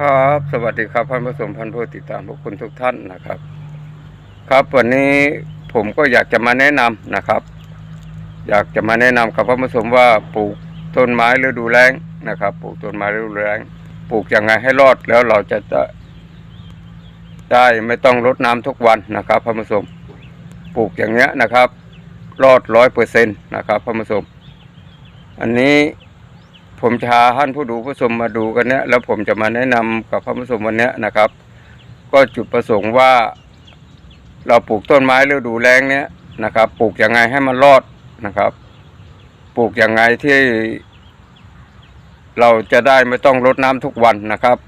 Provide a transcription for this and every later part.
ครับ สวัสดีครับท่านผู้ชมท่านผู้ติดตามทุกคนทุกท่านนะครับ ครับวันนี้ผมก็อยากจะมาแนะนำนะครับ อยากจะมาแนะนำกับท่านผู้ชมว่าปลูกต้นไม้ฤดูแล้งนะครับ ปลูกต้นไม้ฤดูแล้งปลูกยังไงให้รอดแล้วเราจะจะได้ไม่ต้องรดน้ำทุกวันนะครับท่านผู้ชมปลูกอย่างเงี้ยนะครับ รอดร้อยเปอร์เซ็นต์นะครับท่านผู้ชมอันนี้ ผมจะพาท่านผู้ดูผู้ชมมาดูกันเนี้ยแล้วผมจะมาแนะนำกับท่านผู้ชมวันเนี้ยนะครับ ก็จุดประสงค์ว่า เราปลูกต้นไม้ฤดูแล้งเนี้ยนะครับ ปลูกยังไงให้มันรอดนะครับ ปลูกยังไงที่เราจะได้ไม่ต้องรดน้ำทุกวันนะครับ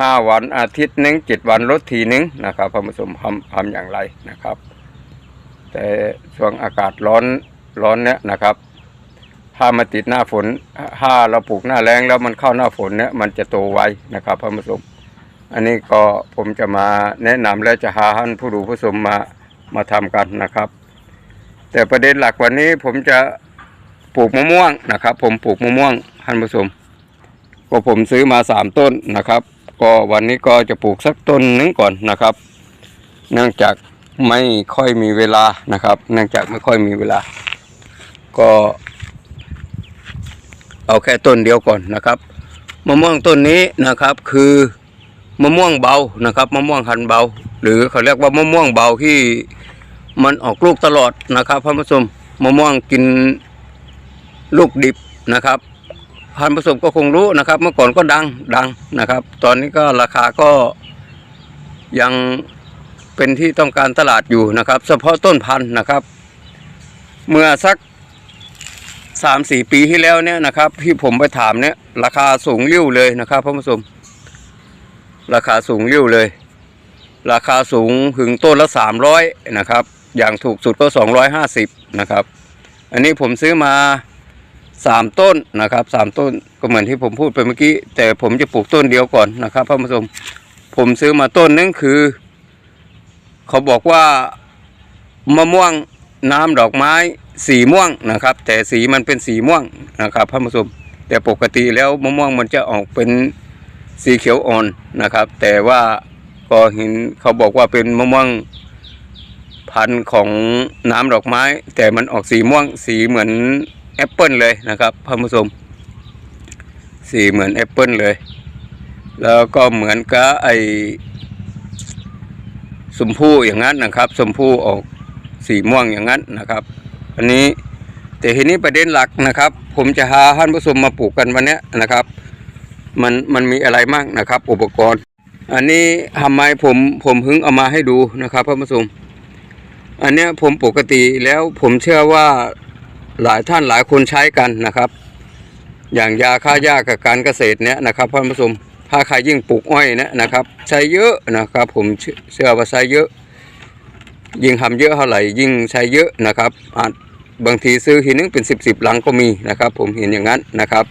ห้าวันอาทิตย์หนึงเจ็ดวันรดทีนึงนะครับท่านผู้ชมทำทำอย่างไรนะครับ แต่ช่วงอากาศร้อนร้อนเนี้ยนะครับ ถ้ามาติดหน้าฝนถ้าเราปลูกหน้าแรงแล้วมันเข้าหน้าฝนเนี่ยมันจะโตไวนะครับท่านผู้ชมอันนี้ก็ผมจะมาแนะนำและจะหาท่านผู้ดูผู้ชมมามาทำกันนะครับ แต่ประเด็นหลักวันนี้ผมจะปลูกมะม่วงนะครับ ผมปลูกมะม่วงท่านผู้ชมก็ผมซื้อมาสามต้นนะครับ ก็วันนี้ก็จะปลูกสักต้นหนึงก่อนนะครับ เนื่องจากไม่ค่อยมีเวลานะครับ เนื่องจากไม่ค่อยมีเวลา ก็ เอาแค่ต้นเดียวก่อนนะครับมะม่วงต้นนี้นะครับคือมะม่วงเบานะครับมะม่วงหันเบา หรือเขาเรียกว่ามะม่วงเบาที่มันออกลูกตลอดนะครับท่านผู้ชมมะม่วงกินลูกดิบนะครับท่านผู้ชมก็คงรู้นะครับ เมื่อก่อนก็ดังดังนะครับ ตอนนี้ก็ราคาก็ยังเป็นที่ต้องการตลาดอยู่นะครับ เฉพาะต้นพันธุ์นะครับ เมื่อสัก สามสี่ปีที่แล้วเนี่ยนะครับ ที่ผมไปถามเนี่ย ราคาสูงริ้วเลยนะครับท่านผู้ชมราคาสูงริ้วเลย ราคาสูงถึงต้นละสามร้อยนะครับ อย่างถูกสุดก็สองร้อยห้าสิบนะครับ อันนี้ผมซื้อมาสามต้นนะครับสามต้นก็เหมือนที่ผมพูดไปเมื่อกี้ แต่ผมจะปลูกต้นเดียวก่อนนะครับท่านผู้ชมผมซื้อมาต้นนึงคือ เขาบอกว่ามะม่วงน้ำดอกไม้ สีม่วงนะครับ แต่สีมันเป็นสีม่วงนะครับท่านผู้ชมแต่ปกติแล้วมะม่วงมันจะออกเป็นสีเขียวอ่อนนะครับ แต่ว่าก็เห็นเขาบอกว่าเป็นมะม่วงพันธุ์ของน้ำดอกไม้ แต่มันออกสีม่วงสีเหมือนแอปเปิลเลยนะครับท่านผู้ชมสีเหมือนแอปเปิลเลย แล้วก็เหมือนกับไอสมพู่อย่างนั้นนะครับสมพู่ออกสีม่วงอย่างนั้นนะครับ อันนี้แต่ทีนี้ประเด็นหลักนะครับ ผมจะหาท่านผู้ชมมาปลูกกันวันนี้นะครับ มันมันมีอะไรมั่งนะครับ อุปกรณ์ อันนี้ทำไมผมผมพึงเอามาให้ดูนะครับท่านผู้ชมอันนี้ผมปกติแล้วผมเชื่อว่าหลายท่านหลายคนใช้กันนะครับ อย่างยาฆ่าหญ้ากับการเกษตรเนี้ยนะครับท่านผู้ชมถ้าใครยิ่งปลูกอ้อยเนี่ยนะครับ ใช้เยอะนะครับ ผมเชื่อเชื่อว่าใช้เยอะ ยิ่งทำเยอะเท่าไหร่ยิ่งใช้เยอะนะครับอาจ บางทีซื้อทีนึงเป็นสิบสิบลังก็มีนะครับ ผมเห็นอย่างนั้นนะครับ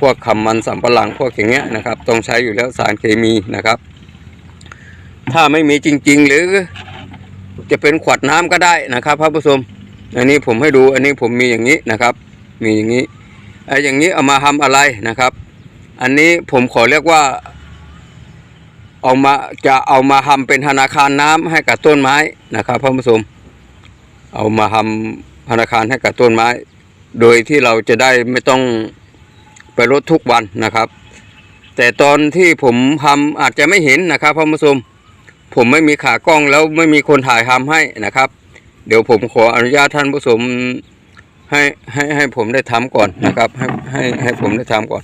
พวกคำมันสำปะหลังพวกอย่างเงี้ยนะครับ ต้องใช้อยู่แล้วสารเคมีนะครับ ถ้าไม่มีจริง ๆ หรือจะเป็นขวดน้ำก็ได้นะครับพระผู้ชมอันนี้ผมให้ดูอันนี้ผมมีอย่างนี้นะครับ มีอย่างนี้ไอ้อย่างนี้เอามาทำอะไรนะครับ อันนี้ผมขอเรียกว่าเอามาจะเอามาทำเป็นธนาคารน้ำให้กับต้นไม้นะครับท่านผู้ชมเอามาทำ ธนาคารให้กับต้นไม้ โดยที่เราจะได้ไม่ต้องไปรดทุกวันนะครับ แต่ตอนที่ผมทำอาจจะไม่เห็นนะครับท่านผู้ชมผมไม่มีขากล้องแล้วไม่มีคนถ่ายทำให้นะครับ เดี๋ยวผมขออนุญาตท่านผู้ชมให้ให้ให้ผมได้ทำก่อนนะครับ ให้ให้ให้ผมได้ทำก่อน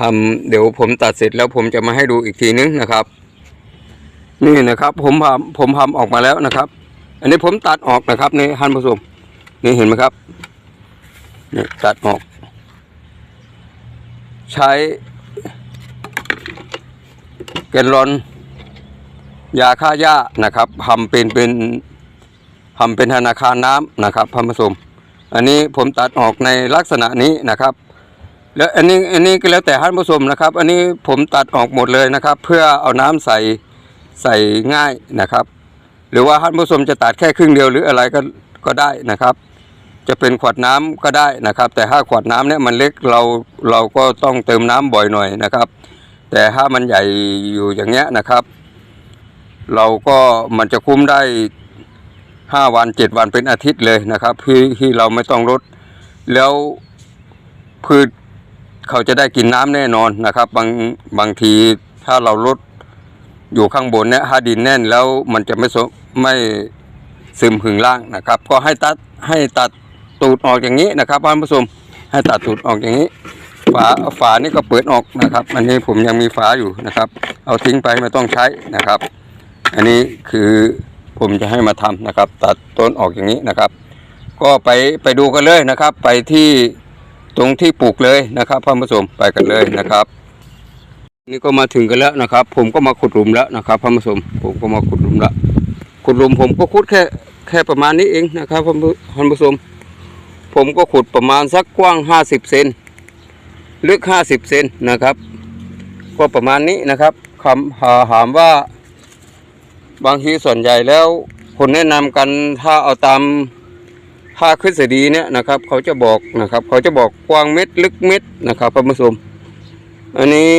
ทำเดี๋ยวผมตัดเสร็จแล้วผมจะมาให้ดูอีกทีนึงนะครับ นี่นะครับ ผมทำผมทำออกมาแล้วนะครับ อันนี้ผมตัดออกนะครับในท่านผู้ชม นี่เห็นไหมครับนี่ตัดออก ใช้แกนลอน ยาฆ่าหญ้านะครับทำเป็นเป็นทำเป็นธนาคารน้ำนะครับท่านผู้ชมอันนี้ผมตัดออกในลักษณะนี้นะครับ แล้วอันนี้อันนี้ก็แล้วแต่ท่านผู้ชมนะครับ อันนี้ผมตัดออกหมดเลยนะครับ เพื่อเอาน้ำใส่ใส่ง่ายนะครับ หรือว่าท่านผู้ชมจะตัดแค่ครึ่งเดียวหรืออะไรก็ก็ได้นะครับ จะเป็นขวดน้ำก็ได้นะครับ แต่ถ้าขวดน้ำเนี่ยมันเล็กเราเราก็ต้องเติมน้ำบ่อยหน่อยนะครับ แต่ถ้ามันใหญ่อยู่อย่างเงี้ยนะครับ เราก็มันจะคุ้มได้ห้าวันเจ็ดวันเป็นอาทิตย์เลยนะครับที่ที่เราไม่ต้องลดแล้วพืชเขาจะได้กินน้ำแน่นอนนะครับ บางบางทีถ้าเราลดอยู่ข้างบนเนี่ยถ้าดินแน่นแล้วมันจะไม่ไม่ซึมถึงล่างนะครับ ก็ให้ตัดให้ตัด ตูดออกอย่างนี้นะครับท่านผู้ชมให้ตัดตูดออกอย่างนี้ ฝาฝานี่ก็เปิดออกนะครับ อันนี้ผมยังมีฝาอยู่นะครับ เอาทิ้งไปไม่ต้องใช้นะครับ อันนี้คือผมจะให้มาทำนะครับ ตัดต้นออกอย่างนี้นะครับ ก็ไปไปดูกันเลยนะครับ ไปที่ตรงที่ปลูกเลยนะครับท่านผู้ชมไปกันเลยนะครับ นี่ก็มาถึงกันแล้วนะครับ ผมก็มาขุดหลุมแล้วนะครับท่านผู้ชมผมก็มาขุดหลุมแล้วขุดหลุมผมก็ขุดแค่แค่ประมาณนี้เองนะครับท่านผู้ท่านผู้ชม ผมก็ขุดประมาณสักกว้างห้าสิบเซนลึกห้าสิบเซนนะครับ ก็ประมาณนี้นะครับคำหาถามว่าบางทีส่วนใหญ่แล้ว คนแนะนำกันถ้าเอาตามภาคทฤษฎีเนี่ยนะครับ เขาจะบอกนะครับ เขาจะบอกกว้างเม็ดลึกเม็ดนะครับท่านผู้ชมอันนี้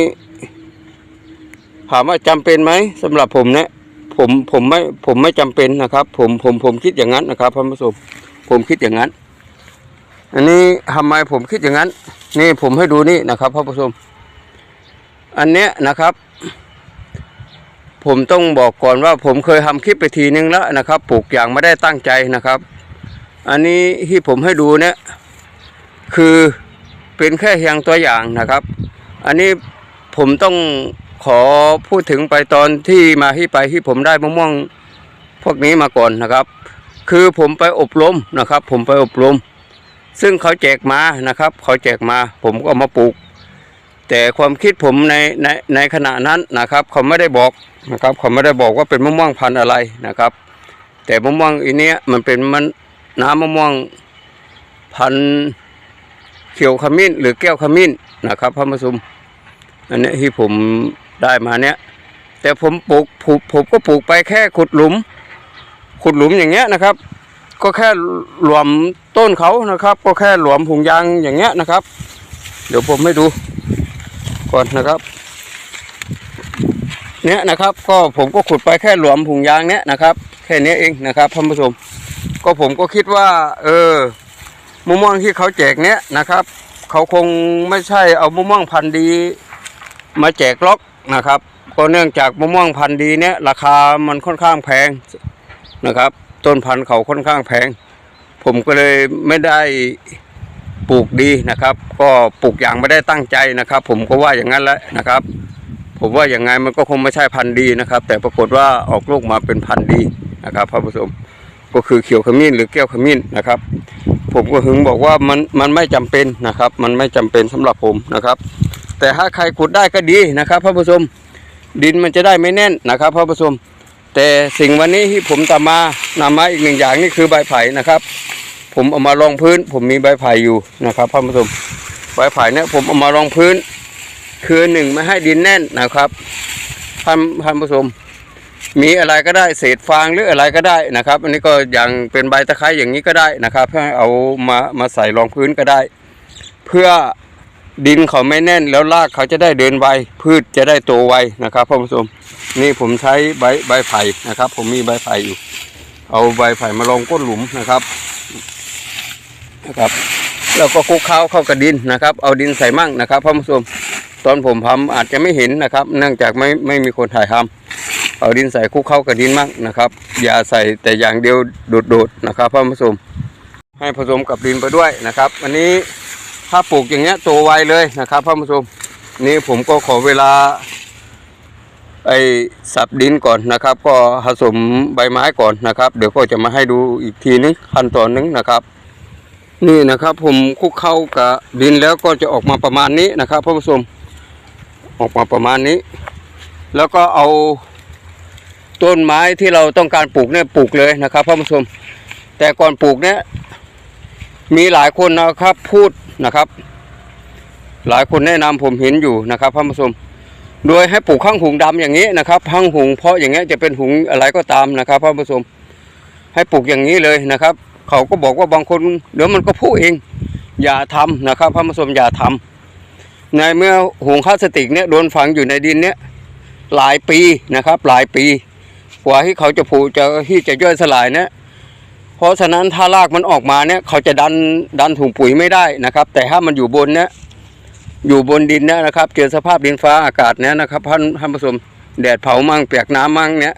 ถามว่าจำเป็นไหมสำหรับผมเนี่ยผมผมไม่ผมไม่จำเป็นนะครับ ผมผมผมคิดอย่างนั้นนะครับท่านผู้ชมผมคิดอย่างนั้น อันนี้ทำไมผมคิดอย่างนั้น นี่ผมให้ดูนี่นะครับท่านผู้ชม อันเนี้ยนะครับ ผมต้องบอกก่อนว่าผมเคยทำคลิปไปทีนึงแล้วนะครับ ปลูกอย่างไม่ได้ตั้งใจนะครับ อันนี้ที่ผมให้ดูเนี่ยคือเป็นแค่เพียงตัวอย่างนะครับ อันนี้ผมต้องขอพูดถึงไปตอนที่มาที่ไปที่ผมได้มะม่วงพวกนี้มาก่อนนะครับ คือผมไปอบรมนะครับ ผมไปอบรม ซึ่งเขาแจกมานะครับ เขาแจกมาผมก็มาปลูก แต่ความคิดผมในในในขณะนั้นนะครับ เขาไม่ได้บอกนะครับเขาไม่ได้บอกว่าเป็นมะม่วงพันธุ์อะไรนะครับ แต่มะม่วงอันนี้มันเป็นมันน้ำมะม่วงพันธุ์เขียวขมิ้น หรือแก้วขมิ้นนะครับพระมสุมอันนี้ที่ผมได้มาเนี้ยแต่ผมปลูกผมผมก็ปลูกไปแค่ขุดหลุม ขุดหลุมอย่างเงี้ยนะครับ ก็แค่หลวม ต้นเขานะครับ ก็แค่หลวมผงยางอย่างเงี้ยนะครับ เดี๋ยวผมให้ดูก่อนนะครับ เนี่ยนะครับ ก็ผมก็ขุดไปแค่หลวมผงยางเนี้ยนะครับ แค่นี้เองนะครับท่านผู้ชม ก็ผมก็คิดว่า เออมะม่วงที่เขาแจกเนี้ยนะครับเขาคงไม่ใช่เอามะม่วงพันธุ์ดี มาแจกล็อกนะครับก็เนื่องจากมะม่วงพันธุ์ดีเนี้ยราคามันค่อนข้างแพงนะครับ ต้นพันธุ์เขาค่อนข้างแพง ผมก็เลยไม่ได้ปลูกดีนะครับ ก็ปลูกอย่างไม่ได้ตั้งใจนะครับ ผมก็ว่าอย่างนั้นแหละนะครับ ผมว่าอย่างไงมันก็คงไม่ใช่พันธุ์ดีนะครับ แต่ปรากฏว่าออกลูกมาเป็นพันธุ์ดีนะครับท่านผู้ชมก็คือเขียวขมิ้นหรือแก้วขมิ้นนะครับ ผมก็ถึงบอกว่ามันมันไม่จำเป็นนะครับ มันไม่จำเป็นสำหรับผมนะครับ แต่ถ้าใครขุดได้ก็ดีนะครับท่านผู้ชมดินมันจะได้ไม่แน่นนะครับท่านผู้ชม แต่สิ่งวันนี้ที่ผมตามมานำมาอีกหนึ่งอย่างนี่คือใบไผ่นะครับ ผมเอามารองพื้น ผมมีใบไผ่อยู่นะครับท่านผู้ชมใบไผ่เนี่ยผมเอามารองพื้น คือหนึ่งไม่ให้ดินแน่นนะครับท่านท่านผู้ชมมีอะไรก็ได้เศษฟางหรืออะไรก็ได้นะครับ อันนี้ก็อย่างเป็นใบตะไคร้อย่างนี้ก็ได้นะครับให้เอามามาใส่รองพื้นก็ได้ เพื่อ ดินเขาไม่แน่นแล้วรากเขาจะได้เดินไวพืชจะได้โตไวนะครับท่านผู้ชมนี่ผมใช้ใบใบไผ่นะครับ ผมมีใบไผ่อยู่ เอาใบไผ่มาลงก้นหลุมนะครับนะครับแล้วก็คลุกเคล้าเข้ากับดินนะครับ เอาดินใส่มั่งนะครับท่านผู้ชมตอนผมทำอาจจะไม่เห็นนะครับ เนื่องจากไม่ไม่มีคนถ่ายทำเอาดินใส่คลุกเข้ากับดินมั่งนะครับ อย่าใส่แต่อย่างเดียวโดดๆนะครับท่านผู้ชมให้ผสมกับดินไปด้วยนะครับ อันนี้ ถ้าปลูกอย่างเงี้ยโตไวเลยนะครับท่านผู้ชมนี่ผมก็ขอเวลา ไอ้สับดินก่อนนะครับ ก็ผสมใบไม้ก่อนนะครับ เดี๋ยวก็จะมาให้ดูอีกทีนึงขั้นตอนนึงนะครับ นี่นะครับผมคุกเข้ากับดินแล้วก็จะออกมาประมาณนี้นะครับท่านผู้ชมออกมาประมาณนี้ แล้วก็เอาต้นไม้ที่เราต้องการปลูกเนี่ยปลูกเลยนะครับท่านผู้ชม แต่ก่อนปลูกเนี่ยมีหลายคนนะครับพูด นะครับ หลายคนแนะนำผมเห็นอยู่นะครับท่านผู้ชมโดยให้ปลูกข้างหุงดำอย่างนี้นะครับข้างหุงเพราะอย่างเงี้ยจะเป็นหุงอะไรก็ตามนะครับท่านผู้ชมให้ปลูกอย่างนี้เลยนะครับ เขาก็บอกว่าบางคนเดี๋ยวมันก็พูดเอง อย่าทำนะครับท่านผู้ชมอย่าทำในเมื่อหุงข้าสติกเนี่ยโดนฝังอยู่ในดินเนี่ยหลายปีนะครับ หลายปี กว่าที่เขาจะผูจะที่จะย่อยสลายเนี่ย ราะฉะนั้นถ้ารากมันออกมาเนี่ย เขาจะดันดันถุงปุ๋ยไม่ได้นะครับ แต่ถ้ามันอยู่บนเนี่ยอยู่บนดินเนี่ยนะครับ เจอสภาพดินฟ้าอากาศเนี่ยนะครับท่านท่านผู้ชมแดดเผามั่งเปียกน้ำมั่งเนี่ย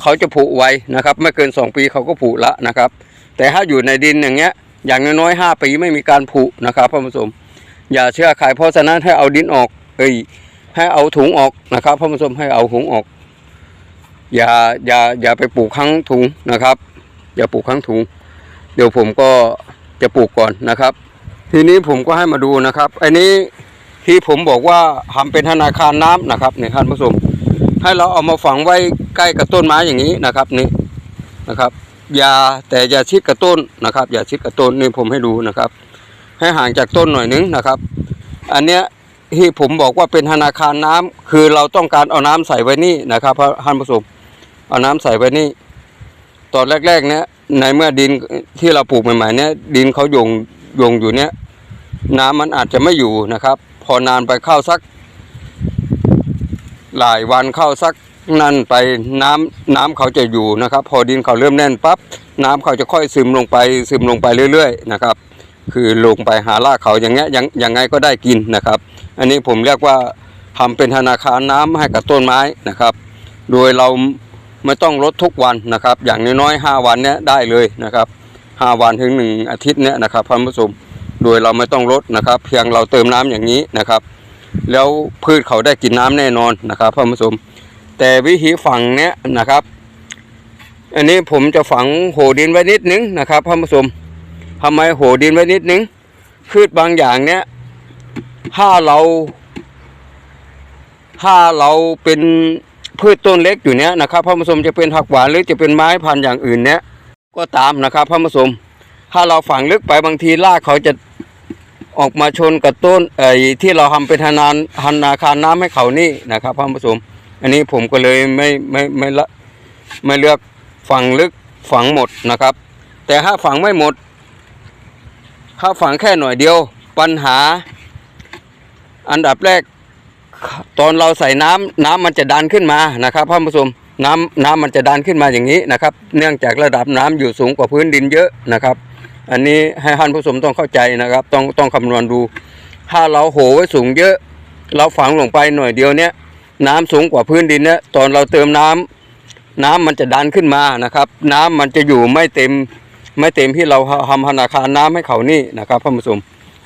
เขาจะผุไวนะครับไม่เกินสองปีเขาก็ผุละนะครับ แต่ถ้าอยู่ในดินอย่างเงี้ย อย่างน้อยๆห้าปีไม่มีการผุนะครับท่านผู้ชมอย่าเชื่อใครเพราะฉะนั้นให้เอาดินออกเอ้ยให้เอาถุงออกนะครับท่านผู้ชมให้เอาถุงออก อย่าอย่าอย่าไปปลูกข้างถุงนะครับ อย่าปลูกข้างถุง เดี๋ยวผมก็จะปลูกก่อนนะครับ ทีนี้ผมก็ให้มาดูนะครับ อันนี้ที่ผมบอกว่าทำเป็นธนาคารน้ำนะครับเนี่ยท่านผู้ชมให้เราเอามาฝังไว้ใกล้กับต้นไม้อย่างนี้นะครับนี่นะครับอย่าแต่อย่าชิดกับต้นนะครับ อย่าชิดกับต้นนี่ผมให้ดูนะครับ ให้ห่างจากต้นหน่อยนึงนะครับ อันเนี้ยที่ผมบอกว่าเป็นธนาคารน้ำคือเราต้องการเอาน้ำใส่ไว้นี่นะครับท่านผู้ชมเอาน้ำใส่ไว้นี่ ตอนแรกๆ เนี้ยในเมื่อดินที่เราปลูกใหม่ๆเนี้ยดินเขาโยงโยงอยู่เนี้ยน้ำมันอาจจะไม่อยู่นะครับ พอนานไปเข้าสัก หลายวันเข้าสักนั่นไปน้ำน้ำเขาจะอยู่นะครับ พอดินเขาเริ่มแน่นปั๊บน้ำเขาจะค่อยซึมลงไปซึมลงไปเรื่อย ๆ นะครับ คือลงไปหารากเขาอย่างเงี้ยยังยังไงก็ได้กินนะครับ อันนี้ผมเรียกว่าทำเป็นธนาคารน้ำให้กับต้นไม้นะครับ โดยเรา ไม่ต้องลดทุกวันนะครับ อย่างน้อยๆห้าวันเนี้ยได้เลยนะครับห้าวันถึงหนึ่งอาทิตย์เนี้ยนะครับท่านผู้ชมโดยเราไม่ต้องลดนะครับ เพียงเราเติมน้ำอย่างนี้นะครับ แล้วพืชเขาได้กินน้ำแน่นอนนะครับท่านผู้ชมแต่วิธีฝังเนี้ยนะครับ อันนี้ผมจะฝังโหดินไว้นิดนึงนะครับท่านผู้ชมทำไมโหดินไว้นิดนึงพืชบางอย่างเนี้ยถ้าเรา ถ้าเราเป็น พืชต้นเล็กอยู่เนี้ยนะครับพระผู้ชมจะเป็นผักหวานหรือจะเป็นไม้พันธุ์อย่างอื่นเนี้ยก็ตามนะครับพระผู้ชมถ้าเราฝังลึกไปบางทีรากเขาจะออกมาชนกับต้นไอ้ที่เราทำเป็นธนานธนาคารน้ำให้เขานี่นะครับพระผู้ชมอันนี้ผมก็เลยไม่ไม่ไม่ละไม่เลือกฝังลึกฝังหมดนะครับ แต่ถ้าฝังไม่หมด ถ้าฝังแค่หน่อยเดียวปัญหาอันดับแรก ตอนเราใส่น้ำน้ำมันจะดันขึ้นมานะครับท่านผู้ชมน้ำน้ำมันจะดันขึ้นมาอย่างนี้นะครับ เนื่องจากระดับน้ำอยู่สูงกว่าพื้นดินเยอะนะครับ อันนี้ให้ท่านผู้ชมต้องเข้าใจนะครับ ต้องต้องคำนวณดู ถ้าเราโหไว้สูงเยอะ เราฝังลงไปหน่อยเดียวเนี้ยน้ำสูงกว่าพื้นดินเนี้ยตอนเราเติมน้ำน้ำมันจะดันขึ้นมานะครับ น้ำมันจะอยู่ไม่เต็มไม่เต็มที่เราทำธนาคารน้ำให้เขานี่นะครับท่านผู้ชม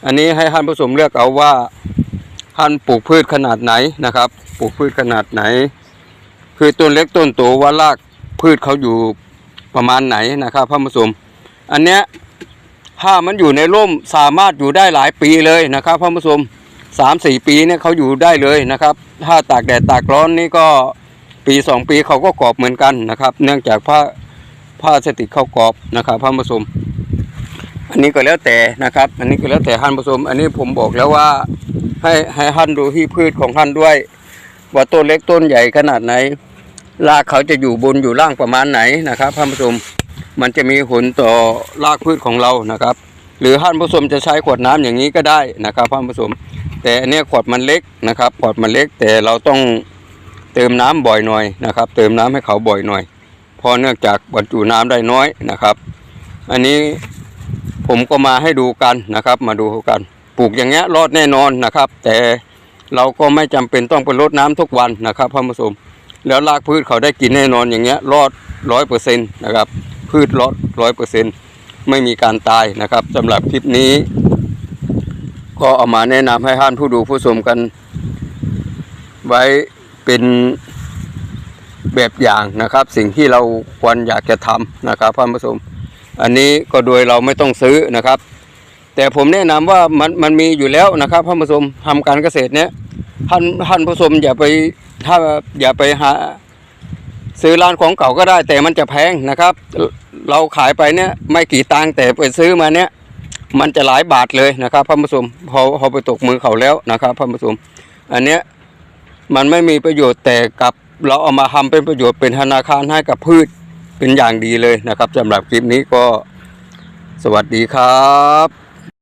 อันนี้ให้ท่านผู้ชมเลือกเอาว่า ท่านปลูกพืชขนาดไหนนะครับ ปลูกพืชขนาดไหน คือต้นเล็กต้นโตว่ารากพืชเขาอยู่ประมาณไหนนะครับท่านผู้ชมอันเนี้ยถ้ามันอยู่ในร่มสามารถอยู่ได้หลายปีเลยนะครับท่านผู้ชมสามสี่ปีเนี่ยเขาอยู่ได้เลยนะครับ ถ้าตากแดดตากร้อนนี่ก็ปีสองปีเขาก็กรอบเหมือนกันนะครับ เนื่องจากผ้าผ้าสติกเขากรอบนะครับท่านผู้ชม อันนี้ก็แล้วแต่นะครับ อันนี้ก็แล้วแต่ท่านผู้ชมอันนี้ผมบอกแล้วว่าให้ให้ท่านดูที่พืชของท่านด้วย ว่าต้นเล็กต้นใหญ่ขนาดไหนรากเขาจะอยู่บนอยู่ล่างประมาณไหนนะครับท่านผู้ชมมันจะมีผลต่อรากพืชของเรานะครับ หรือท่านผู้ชมจะใช้ขวดน้ำอย่างนี้ก็ได้นะครับท่านผู้ชมแต่อันนี้ขวดมันเล็กนะครับขวดมันเล็กแต่เราต้องเติมน้ำบ่อยหน่อยนะครับ เติมน้ำให้เขาบ่อยหน่อยเพราะเนื่องจากบรรจุน้ำได้น้อยนะครับ อันนี้ ผมก็มาให้ดูกันนะครับ มาดูกันปลูกอย่างเงี้ยรอดแน่นอนนะครับ แต่เราก็ไม่จำเป็นต้องไปรดน้ำทุกวันนะครับท่านผู้ชมแล้วรากพืชเขาได้กินแน่นอนอย่างเงี้ยรอดร้อยเปอร์เซ็นต์นะครับ พืชรอดร้อยเปอร์เซ็นต์ไม่มีการตายนะครับสำหรับคลิปนี้ ก็เอามาแนะนำให้ท่านผู้ดูผู้ชมกัน ไว้เป็นแบบอย่างนะครับ สิ่งที่เราควรอยากจะทำนะครับท่านผู้ชม อันนี้ก็โดยเราไม่ต้องซื้อนะครับ แต่ผมแนะนำว่ามันมันมีอยู่แล้วนะครับท่านผู้ชมทำการเกษตรเนี้ยท่านท่านผู้ชมอย่าไปถ้าอย่าไปหาซื้อร้านของเก่าก็ได้ แต่มันจะแพงนะครับ เราขายไปเนี้ยไม่กี่ตังค์แต่ไปซื้อมาเนี้ยมันจะหลายบาทเลยนะครับท่านผู้ชมพอพอไปตกมือเขาแล้วนะครับท่านผู้ชมอันเนี้ยมันไม่มีประโยชน์แต่กับเราเอามาทำเป็นประโยชน์เป็นธนาคารให้กับพืช เป็นอย่างดีเลยนะครับสำหรับคลิปนี้ก็สวัสดีครับ